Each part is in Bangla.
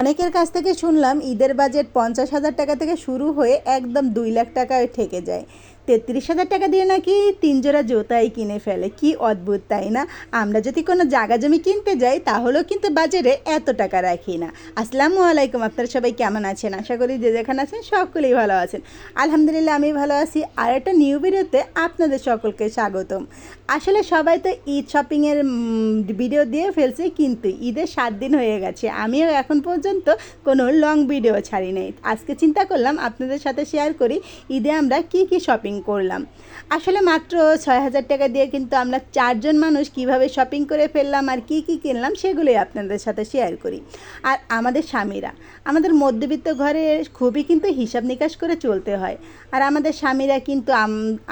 অনেকের কাছ থেকে শুনলাম ঈদের বাজেট পঞ্চাশ হাজার টাকা থেকে শুরু হয়ে একদম দুই লাখ টাকায় ঠেকে যায়। তেত্রিশ হাজার টাকা দিয়ে নাকি তিন জোড়া জুতাই কিনে ফেলে। কি অদ্ভুত, তাই না? আমরা যদি কোনো জায়গা জমি কিনতে যাই, তাহলেও কিন্তু বাজারে এত টাকা রাখি না। আসসালামু আলাইকুম, আপনারা সবাই কেমন আছেন? আশা করি যে যেখানে আছেন, সকলেই ভালো আছেন। আলহামদুলিল্লাহ, আমি ভালো আছি। আর একটা নিউ ভিডিওতে আপনাদের সকলকে স্বাগতম। আসলে সবাই তো ঈদ শপিংয়ের ভিডিও দিয়ে ফেলছে, কিন্তু ঈদের সাত দিন হয়ে গেছে। আমিও এখন পর্যন্ত কোনো লং ভিডিও ছাড়ি নাই। আজকে চিন্তা করলাম, আপনাদের সাথে শেয়ার করি, ঈদে আমরা কি কি শপিং করলাম। আসলে মাত্র ছয় হাজার টাকা দিয়ে কিন্তু আমরা চারজন মানুষ কীভাবে শপিং করে ফেললাম আর কি কি কিনলাম সেগুলোই আপনাদের সাথে শেয়ার করি। আর আমাদের স্বামীরা, আমাদের মধ্যবিত্ত ঘরে খুবই কিন্তু হিসাব নিকাশ করে চলতে হয়। আর আমাদের স্বামীরা কিন্তু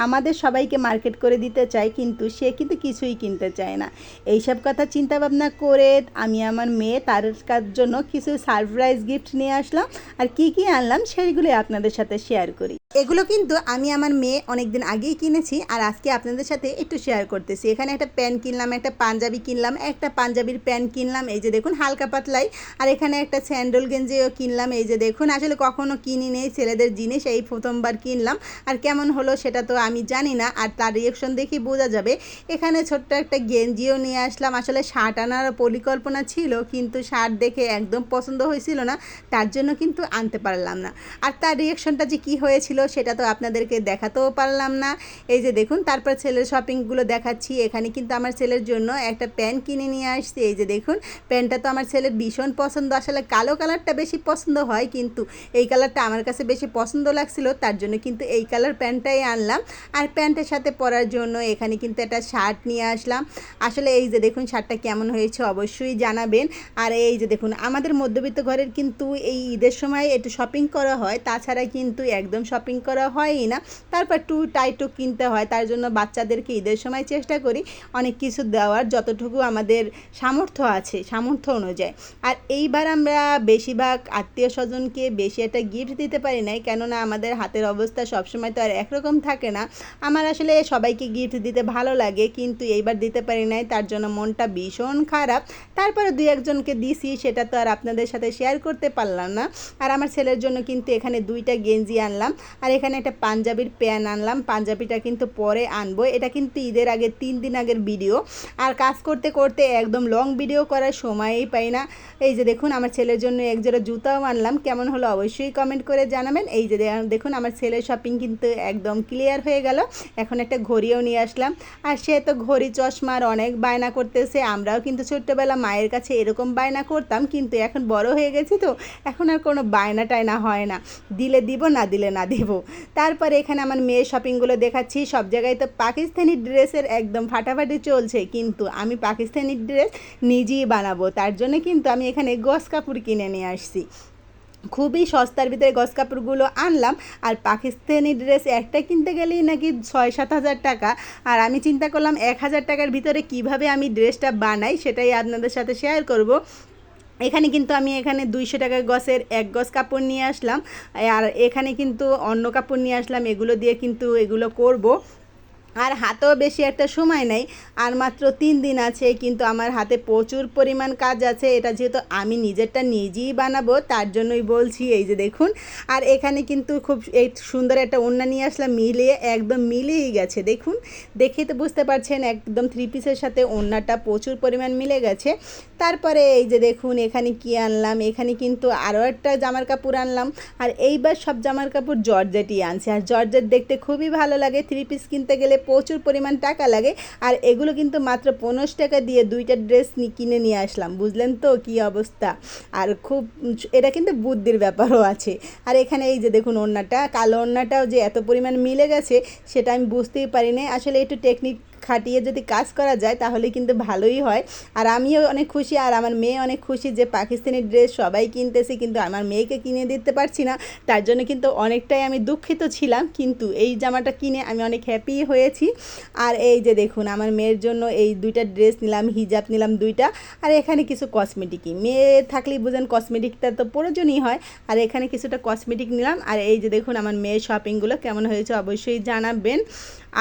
আমাদের সবাইকে মার্কেট করে দিতে চায়, কিন্তু সে কিন্তু কিছুই কিনতে চায় না। এইসব কথা চিন্তা ভাবনা করে আমি আমার মেয়ে তার জন্য কিছু সারপ্রাইজ গিফট নিয়ে আসলাম আর কি কি আনলাম সেইগুলোই আপনাদের সাথে শেয়ার করি। এগুলো কিন্তু আমি আমার মেয়ে অনেক দিন আগেই কিনেছি আর আজকে আপনাদের সাথে একটু শেয়ার করতেছি। এখানে একটা প্যান্ট কিনলাম, একটা পাঞ্জাবি কিনলাম, একটা পাঞ্জাবির প্যান্ট কিনলাম, এই যে দেখুন হালকা পাতলাই। আর এখানে একটা স্যান্ডেল গেঞ্জিও কিনলাম, এই যে দেখুন। আসলে কখনো কিনি নেই, ছেলেদের জিনিস, এই প্রথমবার কিনলাম। আর কেমন হলো সেটা তো আমি জানি না, আর তার রিয়েকশন দেখেই বোঝা যাবে। এখানে ছোট্ট একটা গেঞ্জিও নিয়ে আসলাম। আসলে শার্ট আনার পরিকল্পনা ছিল, কিন্তু শার্ট দেখে একদম পছন্দ হয়েছিল না, তার জন্য কিন্তু আনতে পারলাম না। আর তার রিয়েকশনটা যে কি হয়েছিল সেটা তো আপনাদেরকে দেখাতেও পারলাম না। এই যে দেখুন, তারপর ছেলের শপিংগুলো দেখাচ্ছি। এখানে কিন্তু আমার ছেলের জন্য একটা প্যান্ট কিনে নিয়ে আসছি। এই যে দেখুন প্যান্টটা তো আমার ছেলের ভীষণ পছন্দ। আসলে কালো কালারটা বেশি পছন্দ হয়, কিন্তু এই কালারটা আমার কাছে বেশি পছন্দ লাগছিল। তার জন্য কিন্তু এই কালার প্যান্টটাই আনলাম। আর প্যান্টের সাথে পরার জন্য এখানে কিন্তু একটা শার্ট নিয়ে আসলাম। আসলে এই যে দেখুন, শার্টটা কেমন হয়েছে অবশ্যই জানাবেন। আর এই যে দেখুন, আমাদের মধ্যবিত্ত ঘরের কিন্তু এই ঈদের সময় একটু শপিং করা হয়। তাছাড়া কিন্তু একদম শপিং করা হয়ই না। তারপর টু টাইটও কিনতে হয়। তার জন্য বাচ্চাদেরকে ঈদের সময় চেষ্টা করি অনেক কিছু দেওয়ার যতটুকু আমাদের সামর্থ্য আছে, সামর্থ্য অনুযায়ী। আর এইবার আমরা বেশিরভাগ আত্মীয় স্বজনকে বেশি একটা গিফট দিতে পারি নাই, কেননা আমাদের হাতের অবস্থা সবসময় তো আর একরকম থাকে না। আমার আসলে সবাইকে গিফট দিতে ভালো লাগে, কিন্তু এইবার দিতে পারি নাই, তার জন্য মনটা ভীষণ খারাপ। তারপরে দুই একজনকে দিছি, সেটা তো আর আপনাদের সাথে শেয়ার করতে পারলাম না। আর আমার ছেলের জন্য কিন্তু এখানে দুইটা গেঞ্জি আনলাম। আর এখানে একটা পাঞ্জাবির প্যান আনলাম। পাঞ্জাবিটা কিন্তু পরে আনব। এটা কিন্তু ঈদের আগে, তিন দিন আগের ভিডিও। আর কাজ করতে করতে একদম লং ভিডিও করার সময়ই পাই না। এই যে দেখুন, আমার ছেলের জন্য এক জোড়া জুতাও আনলাম। কেমন হলো অবশ্যই কমেন্ট করে জানাবেন। এই যে দেখুন, আমার ছেলের শপিং কিন্তু একদম ক্লিয়ার হয়ে গেল। এখন একটা ঘড়িও নিয়ে আসলাম। আর সে তো ঘড়ি চশমার অনেক বায়না করতেছে। আমরাও কিন্তু ছোট্টবেলা মায়ের কাছে এরকম বায়না করতাম। কিন্তু এখন বড় হয়ে গেছি তো। এখন আর কোনো বায়না টায়না হয় না। দিলে দিব, না দিলে না দিব। তারপরে এখানে আমার মেয়ের শপিংগুলো দেখাচ্ছি। সব জায়গায় তো পাকিস্তানি ড্রেসের একদম ফাটাফাটি চলছে, কিন্তু আমি পাকিস্তানি ড্রেস নিজেই বানাবো। তার জন্য কিন্তু আমি এখানে গস কাপড় কিনে নিয়ে আসছি। খুবই সস্তার ভিতরে গস কাপড়গুলো আনলাম। আর পাকিস্তানি ড্রেস একটা কিনতে গেলেই নাকি ছয় সাত হাজার টাকা। আর আমি চিন্তা করলাম, এক হাজার টাকার ভিতরে কীভাবে আমি ড্রেসটা বানাই, সেটাই আপনাদের সাথে শেয়ার করব। এখানে কিন্তু আমি এখানে দুইশো টাকা গসের এক গস কাপড় নিয়ে আসলাম। আর এখানে কিন্তু অন্য কাপড় নিয়ে আসলাম। এগুলো দিয়ে কিন্তু এগুলো করব। আর হাতেও বেশি একটা সময় নেই। আর মাত্র তিন দিন আছে, কিন্তু আমার হাতে প্রচুর পরিমাণ কাজ আছে। এটা যেহেতু আমি নিজেরটা নিজেই বানাবো, তার জন্যই বলছি এই যে দেখুন। আর এখানে কিন্তু খুব এই সুন্দর একটা ওড়না নিয়ে আসলাম, মিলিয়ে একদম মিলিয়েই গেছে। দেখুন দেখে তো বুঝতে পারছেন, একদম থ্রি পিসের সাথে ওড়নাটা প্রচুর পরিমাণ মিলে গেছে। তারপরে এই যে দেখুন, এখানে কি আনলাম? এখানে কিন্তু আরও একটা জামার কাপড় আনলাম। আর এইবার সব জামার কাপড় জর্জেটই আনছে। আর জর্জেট দেখতে খুবই ভালো লাগে। থ্রি পিস কিনতে গেলে প্রচুর পরিমাণ টাকা লাগে। আর এগুলো কিন্তু মাত্র পনেরোশো টাকা দিয়ে দুইটা ড্রেস কিনে নিয়ে আসলাম। বুঝলেন তো কি অবস্থা? আর খুব এটা কিন্তু বুদ্ধির ব্যাপারও আছে। আর এখানে এই যে দেখুন ওড়নাটা, কালো ওড়নাটাও যে এত পরিমাণ মিলে গেছে, সেটা আমি বুঝতেই পারি না আসলে একটু টেকনিক খাটিয়ে যদি কাজ করা যায়, তাহলে কিন্তু ভালোই হয়। আর আমিও অনেক খুশি, আর আমার মেয়ে অনেক খুশি যে পাকিস্তানি ড্রেস সবাই কিনতেছে, কিন্তু আমার মেয়েকে কিনে দিতে পারছি না। তার জন্য কিন্তু অনেকটাই আমি দুঃখিত ছিলাম, কিন্তু এই জামাটা কিনে আমি অনেক হ্যাপি হয়েছি। আর এই যে দেখুন, আমার মেয়ের জন্য এই দুইটা ড্রেস নিলাম, হিজাব নিলাম দুইটা। আর এখানে কিছু কসমেটিকই মেয়ে থাকলেই বুঝেন কসমেটিকটা তো প্রয়োজনই হয়। আর এখানে কিছুটা কসমেটিক নিলাম। আর এই যে দেখুন, আমার মেয়ের শপিংগুলো কেমন হয়েছে অবশ্যই জানাবেন।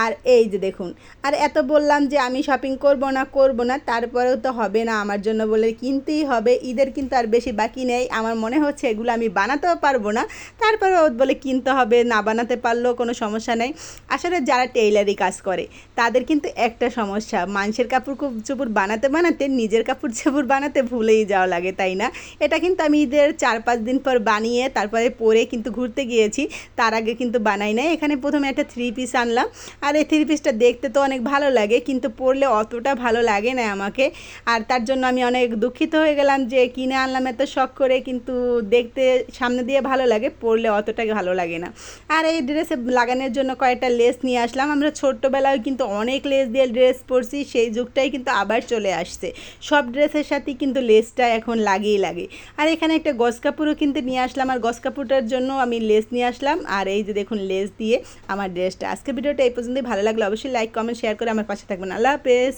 আর এই যে দেখুন, আর এত বললাম যে আমি শপিং করব না করব না, তারপরেও তো হবে না আমার জন্য বলে কিনতেই হবে। ঈদের কিন্তু আর বেশি বাকি নেই। আমার মনে হচ্ছে এগুলো আমি বানাতেও পারব না। তারপরেও বলে কিনতে হবে, না বানাতে পারলেও কোনো সমস্যা নেই। আসলে যারা টেইলারি কাজ করে, তাদের কিন্তু একটা সমস্যা। মানুষের কাপড় চোপড় বানাতে বানাতে, নিজের কাপড় চোপড় বানাতে ভুলেই যাওয়া লাগে, তাই না? এটা কিন্তু আমি ঈদের চার পাঁচ দিন পর বানিয়ে তারপরে পরে কিন্তু ঘুরতে গিয়েছি। তার আগে কিন্তু বানাই নাই। এখানে প্রথমে একটা থ্রি পিস আনলাম। আর এই থ্রি পিসটা দেখতে তো অনেক ভালো লাগে, কিন্তু পরলে অতটা ভালো লাগে না আমাকে। আর তার জন্য আমি অনেক দুঃখিত হয়ে গেলাম যে কিনে আনলাম এত শখ করে, কিন্তু দেখতে সামনে দিয়ে ভালো লাগে পরলে অতটা ভালো লাগে না। আর এই ড্রেসে লাগানোর জন্য কয়েকটা লেস নিয়ে আসলাম। আমরা ছোট্টবেলায় কিন্তু অনেক লেস দিয়ে ড্রেস পরছি, সেই যুগটাই কিন্তু আবার চলে আসছে। সব ড্রেসের সাথেই কিন্তু লেসটা এখন লাগেই লাগে। আর এখানে একটা গস কাপড়ও কিন্তু নিয়ে আসলাম। আর গস কাপড়টার জন্য আমি লেস নিয়ে আসলাম। আর এই যে দেখুন, লেস দিয়ে আমার ড্রেসটা। আজকে ভিডিওটা এই পর্যন্তই। ভালো লাগল অবশ্যই লাইক কমেন্ট শেয়ার আমার পাশে থাকবেন আল্লাহ হাফেজ